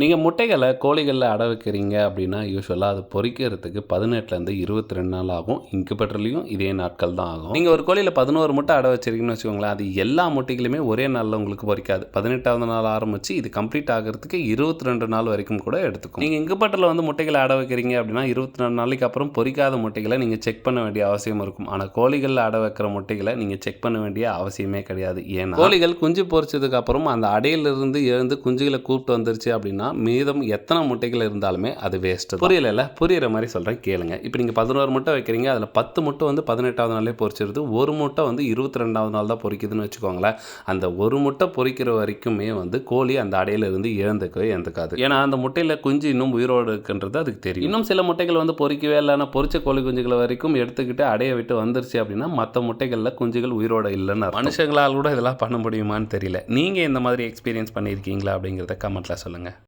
நீங்கள் முட்டைகளை கோழிகளில் அட வைக்கிறீங்க அப்படின்னா யூஸ்வலாக அது பொறிக்கிறதுக்கு பதினெட்டுலேருந்து இருபத்தி ரெண்டு நாள் ஆகும். இன்குபேட்டர்லேயும் இதே நாட்கள் தான் ஆகும். நீங்கள் ஒரு கோழியில் பதினோரு முட்டை அட வச்சிருக்கீங்கன்னு வச்சுக்கோங்களேன் அது எல்லா முட்டைகளுமே ஒரே நாளில் உங்களுக்கு பொறிக்காது. பதினெட்டாவது நாள் ஆரம்பித்து இது கம்ப்ளீட் ஆகிறதுக்கு இருபத்தி ரெண்டு நாள் வரைக்கும் கூட எடுத்துக்கும். நீங்கள் இன்குபேட்டரில் வந்து முட்டைகளை அட வைக்கிறீங்க அப்படின்னா இருபத்தி ரெண்டு நாளைக்கு அப்புறம் பொறிக்காத முட்டைகளை நீங்கள் செக் பண்ண வேண்டிய அவசியம் இருக்கும். ஆனால் கோழிகளில் அட வைக்கிற முட்டைகளை நீங்கள் செக் பண்ண வேண்டிய அவசியமே கிடையாது. ஏன்னா கோழிகள் குஞ்சு பொறிச்சதுக்கு அப்புறம் அந்த அடையிலிருந்து எழுந்து குஞ்சுகளை கூப்பிட்டு வந்துருச்சு அப்படின்னா மீதம் எத்தனை முட்டைகள் இருந்தாலுமே அது வேஸ்ட்டு புரியல புரியுற மாதிரி சொல்கிறேன் கேளுங்க. இப்போ நீங்கள் பதினோரு முட்டை வைக்கிறீங்க அதில் பத்து முட்டை வந்து பதினெட்டாவது நாளே பொரிச்சிருது. ஒரு முட்டை வந்து இருபத்தி ரெண்டாவது நாள் தான் பொரிக்குதுன்னு வச்சுக்கோங்களேன். அந்த ஒரு முட்டை பொறிக்கிற வரைக்குமே வந்து கோழி அந்த அடையிலிருந்து இழந்துக்கவே இழந்துக்காது. ஏன்னா அந்த முட்டையில் குஞ்சு இன்னும் உயிரோடு இருக்குன்றது அதுக்கு தெரியும். இன்னும் சில முட்டைகள் வந்து பொறிக்கவே இல்லைன்னா பொறிச்ச கோழி குஞ்சுகளை வரைக்கும் எடுத்துக்கிட்டு அடைய விட்டு வந்துருச்சு அப்படின்னா மற்ற முட்டைகளில் குஞ்சுகள் உயிரோட இல்லைன்னு மனுஷங்களால் கூட இதெல்லாம் பண்ண முடியுமான்னு தெரியல. நீங்கள் இந்த மாதிரி எக்ஸ்பீரியன்ஸ் பண்ணியிருக்கீங்களா அப்படிங்கிறத கமெண்ட்டில் சொல்லுங்கள்